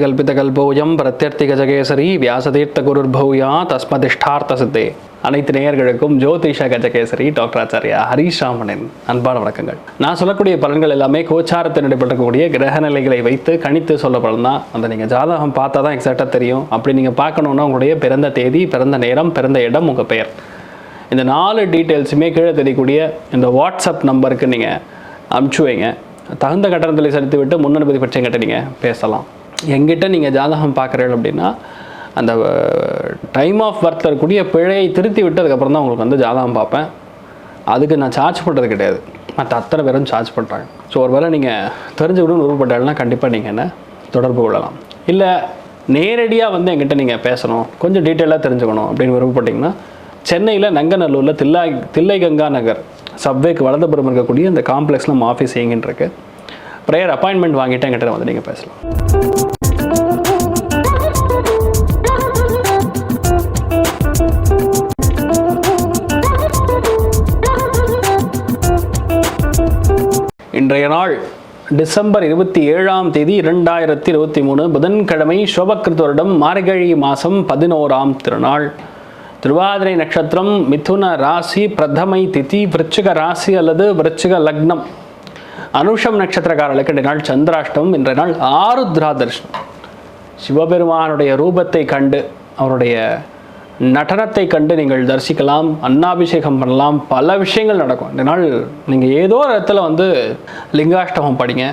அர்த்திகல்பிதகல்போயம் பிரத்யர்த்திகஜகேசரி வியாசதீர்த்த குருர்பௌயா தஸ்மதிஷ்டார்த்த சித்தே அனைத்து நேயர்களுக்கும் ஜோதிஷ கஜகேசரி டாக்டர் ஆச்சாரியா ஹரிஷாமனின் அன்பான வணக்கங்கள். நான் சொல்லக்கூடிய பலன்கள் எல்லாமே கோச்சாரத்தில் நடைபெற்றக்கூடிய கிரக நிலைகளை வைத்து கணித்து சொல்ல பலன் தான். அந்த நீங்கள் ஜாதகம் பார்த்தா தான் எக்ஸாக்டாக தெரியும். அப்படி நீங்கள் பார்க்கணுன்னா உங்களுடைய பிறந்த தேதி பிறந்த நேரம் பிறந்த இடம் உங்கள் பெயர். இந்த நாலு டீட்டெயில்ஸுமே கீழே தெரியக்கூடிய இந்த வாட்ஸ்அப் நம்பருக்கு நீங்கள் அனுப்பிச்சு வைங்க. தகுந்த கட்டணத்தில் செலுத்திவிட்டு முன்னனுமதி பட்சம் எங்கிட்ட நீங்கள் பேசலாம். எங்கிட்ட நீங்கள் ஜாதகம் பார்க்குறீங்க அப்படின்னா அந்த டைம் ஆஃப் பர்த்தில் இருக்கக்கூடிய பிழையை திருத்தி விட்டு அதுக்கப்புறம் தான் உங்களுக்கு வந்து ஜாதகம் பார்ப்பேன். அதுக்கு நான் சார்ஜ் பண்ணுறது கிடையாது. மற்ற அத்தனை பேரும் சார்ஜ் பண்ணுறாங்க ஸோ ஒரு வேளை நீங்கள் தெரிஞ்சுக்கணும்னு விருப்பப்பட்டாலும் கண்டிப்பாக நீங்கள் என்ன தொடர்பு கொள்ளலாம். இல்லை நேரடியாக வந்து எங்கிட்ட நீங்கள் பேசணும் கொஞ்சம் டீட்டெயிலாக தெரிஞ்சுக்கணும் அப்படின்னு விருப்பப்பட்டீங்கன்னா சென்னையில் நங்கநல்லூரில் தில்லா தில்லை கங்கா நகர் சப்வேக்கு வலதுபுறம் இருக்கக்கூடிய இந்த காம்ப்ளெக்ஸில் நம்ம ஆஃபீஸ் இயங்கின்னு இருக்குது ப்ரேயர் அப்பாயின்மெண்ட் வாங்கிட்டு வந்து நீங்கள் பேசலாம். இன்றைய நாள் டிசம்பர் இருபத்தி ஏழாம் தேதி இரண்டாயிரத்தி இருபத்தி மூணு புதன்கிழமை சோபக்கிருத்த மார்கழி மாதம் பதினோராம் திருநாள். திருவாதிரை நட்சத்திரம் மிதுன ராசி பிரதமை திதி விருச்சிக ராசி அல்லது விருச்சிக லக்னம். அனுஷம் நட்சத்திரக்காரர்களுக்கு இன்றைய நாள் சந்திராஷ்டமம் இன்றைய நாள் ஆருத்ரா தரிசனம் சிவபெருமானுடைய ரூபத்தை கண்டு அவருடைய நடனத்தை கண்டு நீங்கள் தரிசிக்கலாம் அன்னாபிஷேகம் பண்ணலாம் பல விஷயங்கள் நடக்கும். இந்த நாள் நீங்கள் ஏதோ ஒரு இடத்துல வந்து லிங்காஷ்டமம் படிங்க.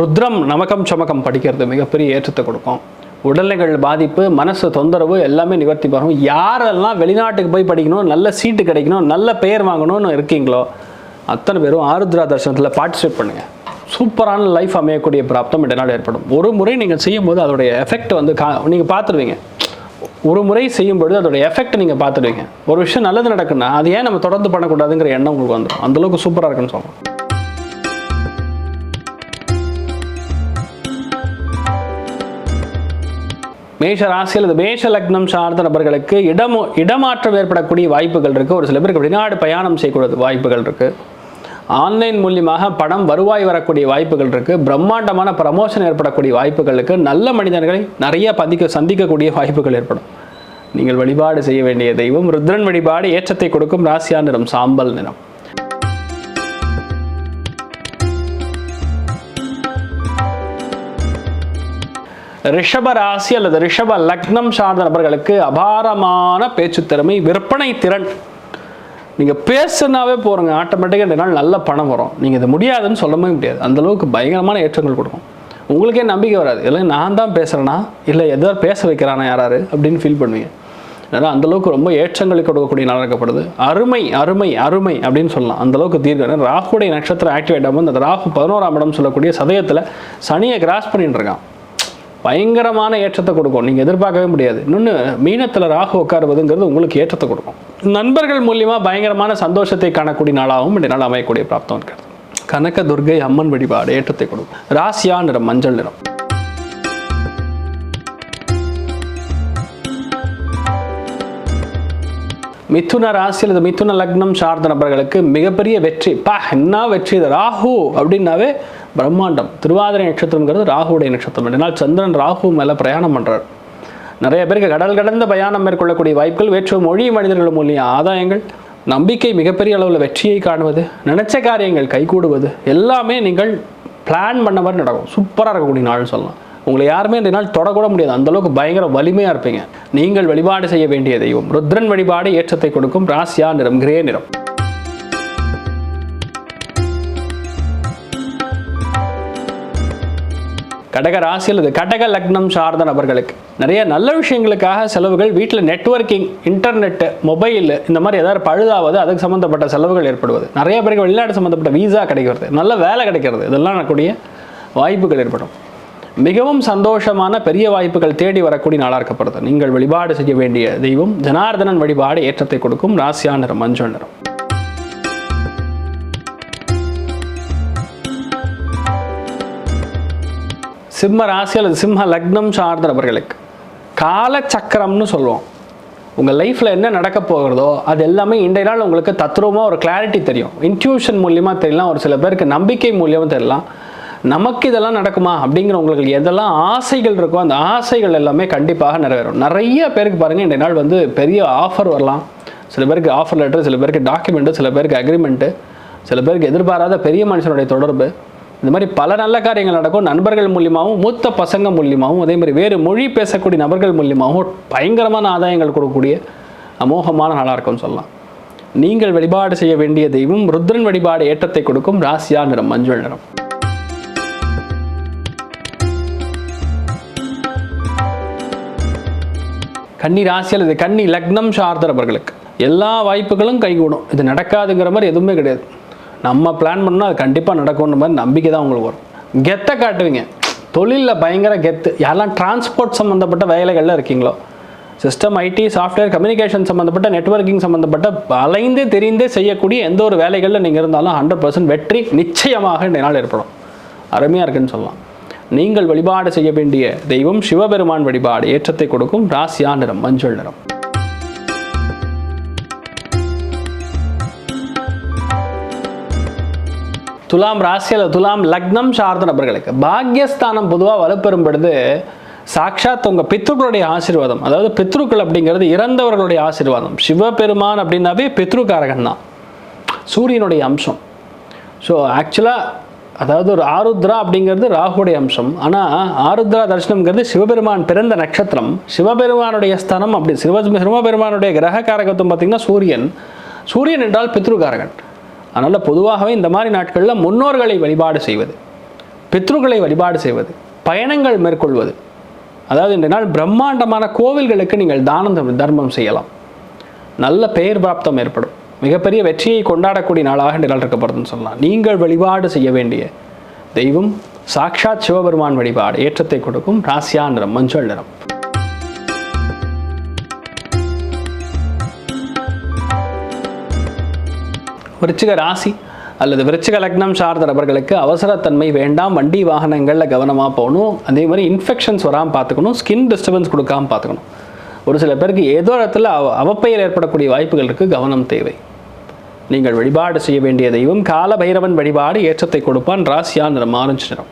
ருத்ரம் நமக்கம் சமக்கம் படிக்கிறது மிகப்பெரிய ஏற்றத்தை கொடுக்கும். உடல்நிலைகள் பாதிப்பு மனசு தொந்தரவு எல்லாமே நிவர்த்தி பண்ணும் யாரெல்லாம் வெளிநாட்டுக்கு போய் படிக்கணும் நல்ல சீட்டு கிடைக்கணும் நல்ல பெயர் வாங்கணும்னு இருக்கீங்களோ அத்தனை பேரும் ஆருத்ரா தர்சனத்தில் பார்ட்டிசிபேட் பண்ணுங்கள் சூப்பரான லைஃப் அமையக்கூடிய பிராப்தம் இந்த நாள் ஏற்படும். ஒரு முறை நீங்கள் செய்யும்போது அதோடைய எஃபெக்ட் வந்து கா நீங்கள் பார்த்துருவீங்க. ஒரு முறை செய்யும்பொழுது அதோடைய அதோட எஃபெக்ட் நீங்கள் பார்த்துடுவீங்க ஒரு விஷயம் நல்லது நடக்குன்னா அது ஏன் நம்ம தொடர்ந்து பண்ணக்கூடாதுங்கிற எண்ணம் உங்களுக்கு வந்துடும். அந்தளவுக்கு சூப்பராக இருக்குன்னு சொல்லலாம். மேஷ ராசியில் மேஷ லக்னம் சார்ந்த நபர்களுக்கு இடமோ இடமாற்றம் ஏற்படக்கூடிய வாய்ப்புகள் இருக்குது ஒரு சில பேருக்கு வெளிநாடு பயணம் செய்யக்கூடிய வாய்ப்புகள் இருக்குது ஆன்லைன் மூலியமாக படம் வருவாய் வரக்கூடிய வாய்ப்புகள் இருக்குது பிரம்மாண்டமான ப்ரமோஷன் ஏற்படக்கூடிய வாய்ப்புகளுக்கு நல்ல மனிதர்களை நிறைய பதிக்க சந்திக்கக்கூடிய வாய்ப்புகள் ஏற்படும். நீங்கள் வழிபாடு செய்ய வேண்டிய தெய்வம். ருத்ரன் வழிபாடு ஏற்றத்தை கொடுக்கும் ராசியா நிறம் சாம்பல் நிறம். ரிஷப ராசி அல்லது ரிஷப லக்னம் சார்ந்த நபர்களுக்கு அபாரமான பேச்சு திறமை விற்பனை திறன். நீங்கள் பேசுனாவே போகிறோங்க ஆட்டோமேட்டிக்காக இந்த நாள் நல்ல பணம் வரும். நீங்கள் இது முடியாதுன்னு சொல்லவே முடியாது. அந்த அளவுக்கு பயங்கரமான ஏற்றங்கள் கொடுக்கும். உங்களுக்கே நம்பிக்கை வராது. இல்லை நான் தான் பேசுகிறேனா இல்லை எதோ பேச வைக்கிறானா யாராரு? அப்படின்னு ஃபீல் பண்ணுவீங்க. ஏன்னா அந்தளவுக்கு ரொம்ப ஏற்றங்களை கொடுக்கக்கூடிய நடக்கப்படுது அருமை அருமை அருமை அப்படின்னு சொல்லலாம். அந்தளவுக்கு தீர்க்க ராகுடைய நட்சத்திரம் ஆக்டிவேட் ஆகும்போது அந்த ராகு பதினோராம் இடம் சொல்லக்கூடிய சதயத்தில் சனியை கிராஸ் பண்ணிட்டு இருக்கான். பயங்கரமான ஏற்றத்தை கொடுக்கும். நீங்கள் எதிர்பார்க்கவே முடியாது. இன்னொன்று மீனத்தில் ராகு உட்காருவதுங்கிறது உங்களுக்கு ஏற்றத்தை கொடுக்கும். நண்பர்கள் மூலியமாக பயங்கரமான சந்தோஷத்தை காணக்கூடிய நாளாகவும் இந்த நாள் அமையக்கூடிய பிராப்தம் இருக்கிறது கனக துர்கை அம்மன் வழிபாடு ஏற்றத்தை கொடுக்கும். ராசியா நிறம் மஞ்சள் நிறம். மிதுன ராசி அல்லது மிதுன லக்னம் சார்ந்த நபர்களுக்கு மிகப்பெரிய வெற்றி. பா என்ன வெற்றி இது? ராகு அப்படின்னாவே பிரம்மாண்டம். திருவாதிரை நட்சத்திரங்கிறது ராகுடைய நட்சத்திரம். இதனால் சந்திரன் ராகு மேலே பிரயாணம் பண்ணுறார் நிறைய பேருக்கு கடல் கடந்த பயணம் மேற்கொள்ளக்கூடிய வாய்ப்புகள் வேற்று மொழி மனிதர்கள் மூலியம் ஆதாயங்கள் நம்பிக்கை மிகப்பெரிய அளவில் வெற்றியை காணுவது நினைச்ச காரியங்கள் கைகூடுவது எல்லாமே நீங்கள் பிளான் பண்ண மாதிரி நடக்கும். சூப்பராக இருக்கக்கூடிய நாள் சொல்லலாம். உங்களை யாருமே இந்த நாள் தொடக்கூட முடியாது. அந்தளவுக்கு பயங்கர வலிமையாக இருப்பீங்க. நீங்கள் வழிபாடு செய்ய வேண்டிய தெய்வம். ருத்ரன் வழிபாடு ஏற்றத்தை கொடுக்கும். ராசியா நிறம் கிரே நிறம். கடக ராசி அல்லது கடக லக்னம் சார்ந்த நபர்களுக்கு. நிறைய நல்ல விஷயங்களுக்காக செலவுகள் வீட்டில் நெட்வொர்க்கிங் இன்டர்நெட்டு மொபைல் இந்த மாதிரி ஏதாவது பழுதாவது அதுக்கு சம்மந்தப்பட்ட செலவுகள் ஏற்படுவது. நிறைய பேருக்கு வெளிநாடு சம்மந்தப்பட்ட வீசா கிடைக்கிறது. நல்ல வேலை கிடைக்கிறது. இதெல்லாம் நடக்கூடிய வாய்ப்புகள் ஏற்படும். மிகவும் சந்தோஷமான பெரிய வாய்ப்புகள் தேடி வரக்கூடிய நாளாக இருக்கப்படுது நீங்கள் வழிபாடு செய்ய வேண்டிய தெய்வம் ஜனார்தனன் வழிபாடு ஏற்றத்தை கொடுக்கும். ராசியா நிறம் மஞ்சள் நிறம். சிம்ம ராசி அல்லது சிம்ம லக்னம் சார்ந்தவர்களுக்கு காலச்சக்கரம்னு சொல்லுவோம். உங்கள் லைஃப்பில் என்ன நடக்க போகிறதோ அது எல்லாமே இன்றைய நாள் உங்களுக்கு தத்ரூபமாக ஒரு கிளாரிட்டி தெரியும். இன்ட்யூஷன் மூலியமாக தெரியலாம். ஒரு சில பேருக்கு நம்பிக்கை மூலியமாக தெரியலாம். நமக்கு இதெல்லாம் நடக்குமா அப்படிங்கிற உங்களுக்கு எதெல்லாம் ஆசைகள் இருக்கோ அந்த ஆசைகள் எல்லாமே கண்டிப்பாக நிறைவேறும். நிறைய பேருக்கு பாருங்கள் இன்றைய நாள் வந்து பெரிய ஆஃபர் வரலாம். சில பேருக்கு ஆஃபர் லெட்டர் சில பேருக்கு டாக்குமெண்ட்டு சில பேருக்கு அக்ரிமெண்ட்டு சில பேருக்கு எதிர்பாராத பெரிய மனுஷனுடைய தொடர்பு. இந்த மாதிரி பல நல்ல காரியங்கள் நடக்கும். நண்பர்கள் மூலியமாகவும் மூத்த பசங்க மூலியமாகவும் அதே மாதிரி வேறு மொழி பேசக்கூடிய நபர்கள் மூலியமாகவும் பயங்கரமான ஆதாயங்கள் கொடுக்கக்கூடிய அமோகமான நாளாக இருக்கும்னு சொல்லலாம். நீங்கள் வழிபாடு செய்ய வேண்டிய தெய்வம் ருத்ரன் வழிபாடு ஏற்றத்தை கொடுக்கும் ராசியா நிறம் மஞ்சள் நிறம். கன்னி ராசியால் இது கன்னி லக்னம் சார்ந்தவர்களுக்கு எல்லா வாய்ப்புகளும் கைகூடும். இது நடக்காதுங்கிற மாதிரி எதுவுமே கிடையாது. நம்ம பிளான் பண்ணால் அது கண்டிப்பாக நடக்கும்னு மாதிரி நம்பிக்கை தான் உங்களுக்கு வரும். கெத்தை காட்டுவீங்க. தொழிலில் பயங்கர கெத்து. யாரெல்லாம் டிரான்ஸ்போர்ட் சம்மந்தப்பட்ட வேலைகளில் இருக்கீங்களோ சிஸ்டம் ஐடி சாஃப்ட்வேர் கம்யூனிகேஷன் சம்மந்தப்பட்ட நெட்வொர்க்கிங் சம்மந்தப்பட்ட அலைந்து தெரிந்தே செய்யக்கூடிய எந்த ஒரு வேலைகளில் நீங்கள் இருந்தாலும் ஹண்ட்ரட் பர்சன்ட் வெற்றி நிச்சயமாக இந்த நாள் ஏற்படும். அருமையாக இருக்குன்னு சொல்லலாம். நீங்கள் வழிபாடு செய்ய வேண்டிய தெய்வம் சிவபெருமான் வழிபாடு ஏற்றத்தை கொடுக்கும். ராசியா நிறம் மஞ்சள் நிறம். துலாம் ராசி அல்லது துலாம் லக்னம் சார்ந்த நபர்களுக்கு பாக்யஸ்தானம் பொதுவாக வலுப்பெறும் பொழுது சாட்சாத் உங்கள் பித்ருக்களுடைய ஆசீர்வாதம். அதாவது பித்ருக்கள் அப்படிங்கிறது இறந்தவர்களுடைய ஆசீர்வாதம். சிவபெருமான் அப்படின்னாவே பித்ருக்காரகன் தான். சூரியனுடைய அம்சம். ஸோ ஆக்சுவலாக அதாவது ஒரு ஆருத்ரா அப்படிங்கிறது ராகுடைய அம்சம். ஆனால் ஆருத்ரா தரிசனம்ங்கிறது சிவபெருமான் பிறந்த நட்சத்திரம். சிவபெருமானுடைய ஸ்தனம் அப்படி சிவ சிவபெருமானுடைய கிரக காரகத்துவம் பார்த்திங்கன்னா சூரியன். சூரியன் என்றால் பித்ருக்காரகன். அதனால் பொதுவாகவே இந்த மாதிரி நாட்களில் முன்னோர்களை வழிபாடு செய்வது பித்ருக்களை வழிபாடு செய்வது பயணங்கள் மேற்கொள்வது. அதாவது இந்த நாள் பிரம்மாண்டமான கோவில்களுக்கு நீங்கள் தானம் தர்மம் செய்யலாம். நல்ல பெயர் பிராப்தம் ஏற்படும். மிகப்பெரிய வெற்றியை கொண்டாடக்கூடிய நாளாக இந்த நாள் இருக்கப்படுதுன்னு சொல்லலாம். நீங்கள் வழிபாடு செய்ய வேண்டிய தெய்வம் சாக்ஷாத் சிவபெருமான் வழிபாடு ஏற்றத்தை கொடுக்கும் ராசியா நிறம் மஞ்சள் நிறம். விருச்சிக ராசி அல்லது விருச்சிக லக்னம் சார்ந்த நபர்களுக்கு அவசரத்தன்மை வேண்டாம் வண்டி வாகனங்களில் கவனமாக போகணும். அதே மாதிரி இன்ஃபெக்ஷன்ஸ் வராமல் பார்த்துக்கணும் ஸ்கின் டிஸ்டர்பன்ஸ் கொடுக்காம பார்த்துக்கணும். ஒரு சில பேருக்கு ஏதோ இடத்துல அவ அவப்பெயர் ஏற்படக்கூடிய வாய்ப்புகளுக்கு கவனம் தேவை. நீங்கள் வழிபாடு செய்ய வேண்டிய தெய்வம் கால பைரவன் வழிபாடு ஏற்றத்தை கொடுப்பான் ராசியா நிறம்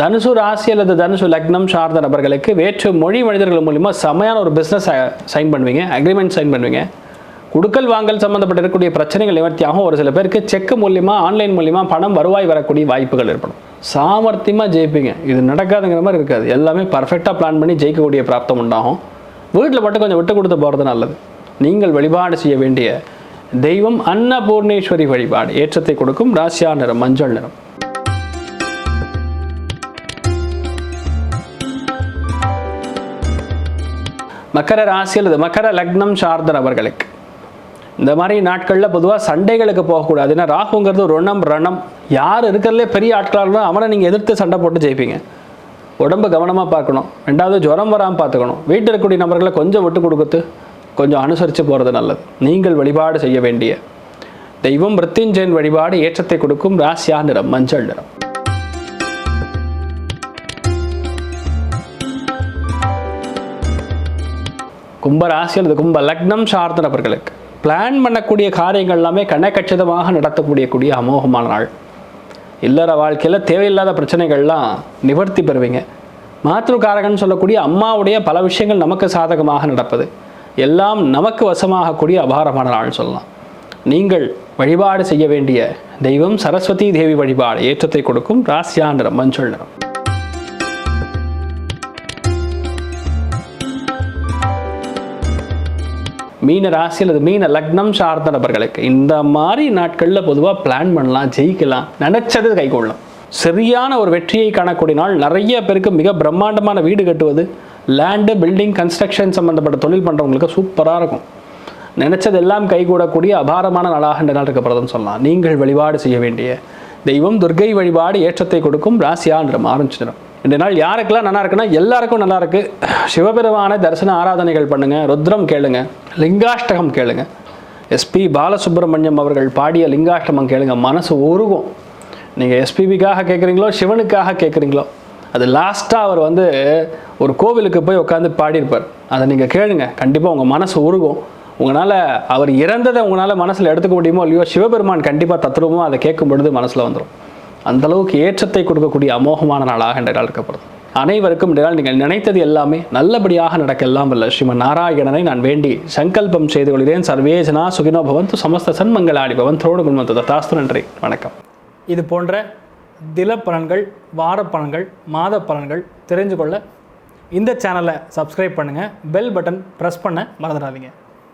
தனுசு ராசி அல்லது தனுசு லக்னம் சார்ந்த நபர்களுக்கு வேற்று மொழி மனிதர்கள் மூலிமா செமையான ஒரு பிஸ்னஸ் சைன் பண்ணுவீங்க அக்ரிமெண்ட் சைன் பண்ணுவீங்க. குடுக்கல் வாங்கல் சம்மந்தப்பட்ட இருக்கக்கூடிய பிரச்சனைகள் நிவர்த்தியாகவும் ஒரு சில பேருக்கு செக் மூலியமாக ஆன்லைன் மூலியமாக பணம் வருவாய் வரக்கூடிய வாய்ப்புகள் ஏற்படும். சாமர்த்தியமாக ஜெயிப்பீங்க. இது நடக்காதுங்கிற மாதிரி இருக்காது. எல்லாமே பர்ஃபெக்டாக பிளான் பண்ணி ஜெயிக்கக்கூடிய பிராப்தம் உண்டாகும். வீட்டில் மட்டும் கொஞ்சம் விட்டு கொடுத்து போகிறது நல்லது. நீங்கள் வழிபாடு செய்ய வேண்டிய தெய்வம் அன்னபூர்ணேஸ்வரி வழிபாடு. ஏற்றத்தை கொடுக்கும் ராசியா நிறம் மஞ்சள் நிறம். மக்கர ராசி அல்லது மக்கர லக்னம் சார்ந்த நபர்களுக்கு இந்த மாதிரி நாட்களில் பொதுவாக சண்டைகளுக்கு போகக்கூடாது. ஏன்னா ராகுங்கிறது ரணம் ரணம். யார் இருக்கிறதுலே பெரிய ஆட்களாக இருந்தாலும் அவனை நீங்கள் எதிர்த்து சண்டை போட்டு ஜெயிப்பீங்க. உடம்பு கவனமாக பார்க்கணும். ரெண்டாவது ஜுரம் வராமல் பார்த்துக்கணும். வீட்டில் இருக்கக்கூடிய நபர்களை கொஞ்சம் விட்டு கொடுக்குறது கொஞ்சம் அனுசரித்து போகிறது நல்லது. நீங்கள் வழிபாடு செய்ய வேண்டிய தெய்வம் மிருத்யுஞ்சயன் வழிபாடு ஏற்றத்தை கொடுக்கும் ராசியா நிறம் மஞ்சள் நிறம். கும்ப ராசி அல்லது கும்ப லக்னம் சார்ந்த நபர்களுக்கு பிளான் பண்ணக்கூடிய காரியங்கள் எல்லாமே கணக்கச்சிதமாக நடத்தக்கூடிய கூடிய அமோகமான நாள். இல்லற வாழ்க்கையில் தேவையில்லாத பிரச்சனைகள்லாம் நிவர்த்தி பெறுவீங்க. மாத்ருகாரகன் சொல்லக்கூடிய அம்மாவுடைய பல விஷயங்கள் நமக்கு சாதகமாக நடப்பது. எல்லாம் நமக்கு வசமாகக்கூடிய அபாரமான நாள் சொல்லலாம். நீங்கள் வழிபாடு செய்ய வேண்டிய தெய்வம் சரஸ்வதி தேவி வழிபாடு ஏற்றத்தை கொடுக்கும் ராசியா நிறம் மஞ்சள் நிறம். மீன ராசி அல்லது மீன லக்னம் சார்ந்த நபர்களுக்கு இந்த மாதிரி நாட்களில் பொதுவாக பிளான் பண்ணலாம் ஜெயிக்கலாம் நினைச்சது கைகொள்ளலாம் சரியான ஒரு வெற்றியை காணக்கூடிய நாள் நிறைய பேருக்கு மிக பிரம்மாண்டமான வீடு கட்டுவது லேண்டு பில்டிங் கன்ஸ்ட்ரக்ஷன் சம்மந்தப்பட்ட தொழில் பண்ணுறவங்களுக்கு சூப்பராக இருக்கும். நினைச்சது எல்லாம் கைகூடக்கூடிய அபாரமான நாளாக இந்த நாள் இருக்கப்படுறதுன்னு சொல்லலாம். நீங்கள் வழிபாடு செய்ய வேண்டிய தெய்வம் துர்கை வழிபாடு ஏற்றத்தை கொடுக்கும் ராசியா நிறம் ஆரஞ்சு இந்த நாள் யாருக்கெல்லாம் நல்லா இருக்குன்னா எல்லாருக்கும் நல்லா இருக்கு. சிவபெருமான தரிசன ஆராதனைகள் பண்ணுங்க ருத்ரம் கேளுங்க. லிங்காஷ்டகம் கேளுங்க. எஸ்பி பாலசுப்ரமணியம் அவர்கள் பாடிய லிங்காஷ்டமம் கேளுங்க. மனசு உருகும். நீங்கள் எஸ்பிபிக்காக கேட்குறீங்களோ சிவனுக்காக கேட்குறீங்களோ அது லாஸ்ட்டாக அவர் வந்து ஒரு கோவிலுக்கு போய் உட்காந்து பாடியிருப்பார். அதை நீங்கள் கேளுங்க. கண்டிப்பாக உங்கள் மனசு உருகும். உங்களால் அவர் இறந்ததை உங்களால் மனசில் எடுத்துக்க முடியுமோ இல்லையோ சிவபெருமான் கண்டிப்பாக தத்துருவமோ அதை கேட்கும் பொழுது மனசில் வந்துடும் அந்த அளவுக்கு ஏற்றத்தை கொடுக்கக்கூடிய அமோகமான நாளாக இன்றைய நாள் இருக்கப்படுது அனைவருக்கும் இடையால் நீங்கள் நினைத்தது எல்லாமே நல்லபடியாக நடக்க வல்ல. ஸ்ரீமன் நாராயணனை நான் வேண்டி சங்கல்பம் செய்து கொள்கிறேன். சர்வேஜனா சுகினோ பவந்து சமஸ்த சன்மங்களாடி பவன் தோடு குண்மத்து தத்தாஸ்து நன்றி. வணக்கம். இது போன்ற தில பலன்கள் வார பலன்கள் மாத பலன்கள் தெரிஞ்சு கொள்ள இந்த சேனலை சப்ஸ்கிரைப் பண்ணுங்கள் பெல் பட்டன் ப்ரெஸ் பண்ண மறந்துடாதீங்க.